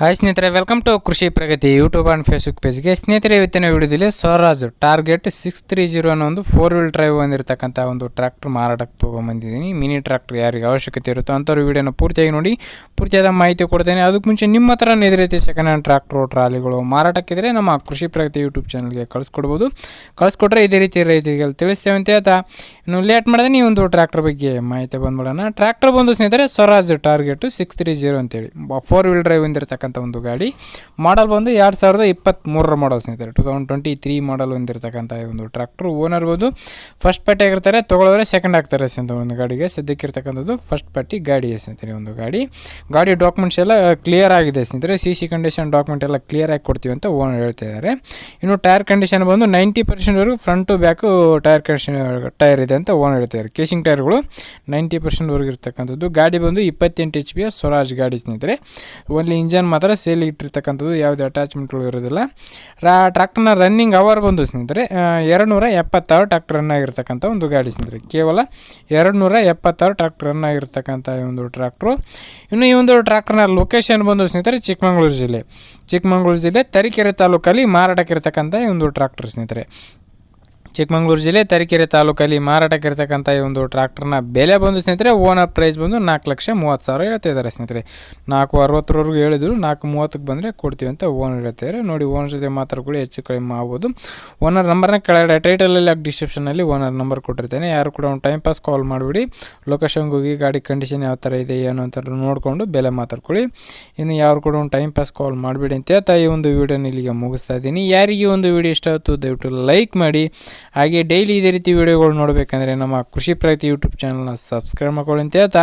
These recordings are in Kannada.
ಹಾಯ್ ಸ್ನೇಹಿತರೆ welcome to Krishi Pragati YouTube and Facebook ಪೇಜ್ಗೆ ಸ್ನೇಹಿತರೆ, ಇವತ್ತಿನ ವಿಡಿಯೋದಲ್ಲಿ Swaraj target six three zero ಅನ್ನೋ ಒಂದು ಫೋರ್ ವೀಲ್ ಡ್ರೈವ್ ಹೊಂದಿರತಕ್ಕಂಥ ಒಂದು ಟ್ರ್ಯಾಕ್ಟರ್ ಮಾರಾಟಕ್ಕೆ ತೊಗೊಂಬಂದಿದ್ದೀನಿ. ಮಿನಿ ಟ್ರ್ಯಾಕ್ಟರ್ ಯಾರಿಗೆ ಅವಶ್ಯಕತೆ ಇರುತ್ತೋ ಅಂಥವ್ರು ವೀಡಿಯೋನ ಪೂರ್ತಿಯಾಗಿ ನೋಡಿ, ಪೂರ್ತಿಯಾದ ಮಾಹಿತಿ ಕೊಡ್ತೇನೆ. ಅದಕ್ಕೆ ಮುಂಚೆ ನಿಮ್ಮ ಹತ್ರ ಇದೇ ರೀತಿ ಸೆಕೆಂಡ್ ಹ್ಯಾಂಡ್ ಟ್ರ್ಯಾಕ್ಟ್ರು ಟ್ರಾಲಿಗಳು ಮಾರಾಟಕ್ಕಿದ್ರೆ ನಮ್ಮ ಕೃಷಿ ಪ್ರಗತಿ ಯೂಟ್ಯೂಬ್ ಚಾನಲ್ಗೆ ಕಳಿಸ್ಕೊಡ್ಬೋದು. ಕಳಿಸ್ಕೊಟ್ರೆ ಇದೇ ರೀತಿ ರೈತರಿಗೆ ತಿಳಿಸ್ತೇವೆ ಅಂತ ಹೇಳ್ತಾ ಇನ್ನು ಲೇಟ್ ಮಾಡಿದ್ರೆ ಈ ಒಂದು ಟ್ರ್ಯಾಕ್ಟರ್ ಬಗ್ಗೆ ಮಾಹಿತಿ ಬಂದ್ಬಿಡೋಣ. ಟ್ರ್ಯಾಕ್ಟರ್ ಬಂದು ಸ್ನೇಹಿತರೆ, Swaraj target six three zero ಅಂತೇಳಿ. ಫೋರ್ ವೀಲ್ ಡ್ರೈವ್ ಹೊಂದಿರತಕ್ಕಂಥ ಒಂದು ಗಾಡಿ. ಮಾಡಲ್ ಬಂದು ಎರಡು ಸಾವಿರದ ಇಪ್ಪತ್ತ್ಮೂರರ ಮಾಡಲ್ ಸ್ನೇಹಿತರೆ. Two thousand twenty three model ಹೊಂದಿರತಕ್ಕಂಥ ಒಂದು ಟ್ರ್ಯಾಕ್ಟರ್ ಓನರ್ ಬಂದು ಫಸ್ಟ್ ಪಾರ್ಟಿ ಆಗಿರ್ತಾರೆ ತೊಗೊಳೋರೆ ಸೆಕೆಂಡ್ ಆಗ್ತಾರೆ ಸ್ನೇಹಿತರೆ ಒಂದು ಗಾಡಿಗೆ. ಸದ್ಯಕ್ಕಿರ್ತಕ್ಕಂಥದ್ದು ಫಸ್ಟ್ ಪಾರ್ಟಿ ಗಾಡಿ ಸ್ನೇಹಿತರೆ ಒಂದು ಗಾಡಿ. ಗಾಡಿ ಡಾಕ್ಯುಮೆಂಟ್ಸ್ ಎಲ್ಲ ಕ್ಲಿಯರ್ ಆಗಿದೆ ಸ್ನೇಹಿತರೆ. ಸಿ ಸಿ ಕಂಡೀಷನ್ ಡಾಕ್ಯುಮೆಂಟ್ ಎಲ್ಲ ಕ್ಲಿಯರ್ ಆಗಿ ಕೊಡ್ತೀವಿ ಅಂತ ಓನರ್ ಹೇಳ್ತಾ ಇದ್ದಾರೆ. ಇನ್ನು ಟೈರ್ ಕಂಡೀಷನ್ ಬಂದು ninety ಪರ್ಸೆಂಟ್ವರೆಗೂ front back tyre condition tyre ಇದೆ ಅಂತ ಓನರ್ ಹೇಳ್ತಿದ್ದಾರೆ ಕೇಸಿಂಗ್ ಟೈರ್ಗಳು ನೈಂಟಿ ಪರ್ಸೆಂಟ್ವರೆಗೂ ಇರ್ತಕ್ಕಂಥದ್ದು. ಗಾಡಿ ಬಂದು ಇಪ್ಪತ್ತೆಂಟು ಎಚ್ ಪಿ ಸ್ವರಾಜ್ ಗಾಡಿ ಸ್ನೇಹಿತರೆ. ಓನ್ಲಿ ಇಂಜನ್ ಮಾತ್ರ ಸೇಲ್ ಇಟ್ಟಿರ್ತಕ್ಕಂಥದ್ದು ಯಾವುದೇ ಅಟ್ಯಾಚ್ಮೆಂಟ್ಗಳು ಇರೋದಿಲ್ಲ. ರಾ ಟ್ರಾಕ್ಟರ್ನ ರನ್ನಿಂಗ್ ಅವರ್ ಬಂದು ಸ್ನೇಹಿತರೆ ಎರಡು ನೂರ ಎಪ್ಪತ್ತಾರು ಟ್ರಾಕ್ಟರ್ ರನ್ ಆಗಿರ್ತಕ್ಕಂಥ ಒಂದು ಗಾಡಿ ಸ್ನೇಹಿತರೆ. ಕೇವಲ ಎರಡು ನೂರ ಎಪ್ಪತ್ತಾರು ಟ್ರಾಕ್ಟರ್ ರನ್ ಆಗಿರ್ತಕ್ಕಂಥ ಈ ಒಂದು ಟ್ರಾಕ್ಟ್ರು ಇನ್ನು ಈ ಒಂದು ಟ್ರಾಕ್ಟರ್ನ ಲೊಕೇಶನ್ ಬಂದು ಸ್ನೇಹಿತರೆ ಚಿಕ್ಕಮಗಳೂರು ಜಿಲ್ಲೆ. ಚಿಕ್ಕಮಗಳೂರು ಜಿಲ್ಲೆ ತರೀಕೆರೆ ತಾಲೂಕಲ್ಲಿ ಮಾರಾಟಕ್ಕಿರ್ತಕ್ಕಂಥ ಈ ಒಂದು ಟ್ರಾಕ್ಟರ್ ಸ್ನೇಹಿತರೆ. ಚಿಕ್ಕಮಗಳೂರು ಜಿಲ್ಲೆ ತರೀಕೆರೆ ತಾಲೂಕಲ್ಲಿ ಮಾರಾಟಕ್ಕಿರ್ತಕ್ಕಂಥ ಈ ಒಂದು ಟ್ರಾಕ್ಟರ್ನ ಬೆಲೆ ಬಂದು ಸ್ನೇಹಿತರೆ, ಓನರ್ ಪ್ರೈಸ್ ಬಂದು ನಾಲ್ಕು ಲಕ್ಷ ಮೂವತ್ತು ಸಾವಿರ ಹೇಳ್ತಾ ಇದ್ದಾರೆ ಸ್ನೇಹಿತರೆ. ನಾಲ್ಕು ಅರವತ್ತರವರೆಗೂ ಹೇಳಿದ್ರು, ನಾಲ್ಕು ಮೂವತ್ತಕ್ಕೆ ಬಂದರೆ ಕೊಡ್ತೀವಿ ಅಂತ ಓನರ್ ಹೇಳ್ತಿದ್ದಾರೆ ನೋಡಿ, ಓನರ್ ಜೊತೆ ಮಾತಾಡ್ಕೊಳ್ಳಿ, ಹೆಚ್ಚು ಕಡಿಮೆ ಆಗ್ಬೋದು. ಓನರ್ ನಂಬರ್ನ ಕೆಳಗಡೆ ಟೈಟಲಲ್ಲಿ ಡಿಸ್ಕ್ರಿಪ್ಷನಲ್ಲಿ ಓನರ್ ನಂಬರ್ ಕೊಟ್ಟಿರ್ತೇನೆ. ಯಾರು ಕೂಡ ಒಂದು ಟೈಮ್ ಪಾಸ್ ಕಾಲ್ ಮಾಡಿಬಿಡಿ. ಲೊಕೇಶನ್ಗೆ ಹೋಗಿ ಗಾಡಿ ಕಂಡೀಷನ್ ಯಾವ ಥರ ಇದೆ, ಏನು ಅಂತ ನೋಡಿಕೊಂಡು ಬೆಲೆ ಮಾತಾಡ್ಕೊಳ್ಳಿ. ಇನ್ನು ಯಾರು ಕೂಡ ಒಂದು ಟೈಮ್ ಪಾಸ್ ಕಾಲ್ ಮಾಡಿಬಿಡಿ ಅಂತ ಹೇಳ್ತಾ ಈ ಒಂದು ವೀಡಿಯೋನ ಇಲ್ಲಿಗೆ ಮುಗಿಸ್ತಾ ಇದ್ದೀನಿ. ಯಾರಿಗೆ ಒಂದು ವೀಡಿಯೋ ಇಷ್ಟ ಆಯಿತು ದಯವಿಟ್ಟು ಲೈಕ್ ಮಾಡಿ. ಹಾಗೆ ಡೈಲಿ ಇದೇ ರೀತಿ ವಿಡಿಯೋಗಳು ನೋಡಬೇಕಂದ್ರೆ ನಮ್ಮ ಕೃಷಿ ಪ್ರಗತಿ ಯೂಟ್ಯೂಬ್ ಚಾನಲ್ನ ಸಬ್ಸ್ಕ್ರೈಬ್ ಮಾಡ್ಕೊಳ್ಳಿ ಅಂತ ಹೇಳ್ತಾ.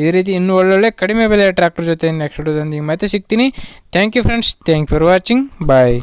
ಇದೇ ರೀತಿ ಇನ್ನೂ ಒಳ್ಳೊಳ್ಳೆ ಕಡಿಮೆ ಬೆಲೆಯ ಟ್ರ್ಯಾಕ್ಟರ್ ಜೊತೆ ನೆಕ್ಸ್ಟ್ ವಿಡಿಯೋದೊಂದಿಗೆ ಮತ್ತೆ ಸಿಗ್ತೀನಿ. Thank you friends thank for watching bye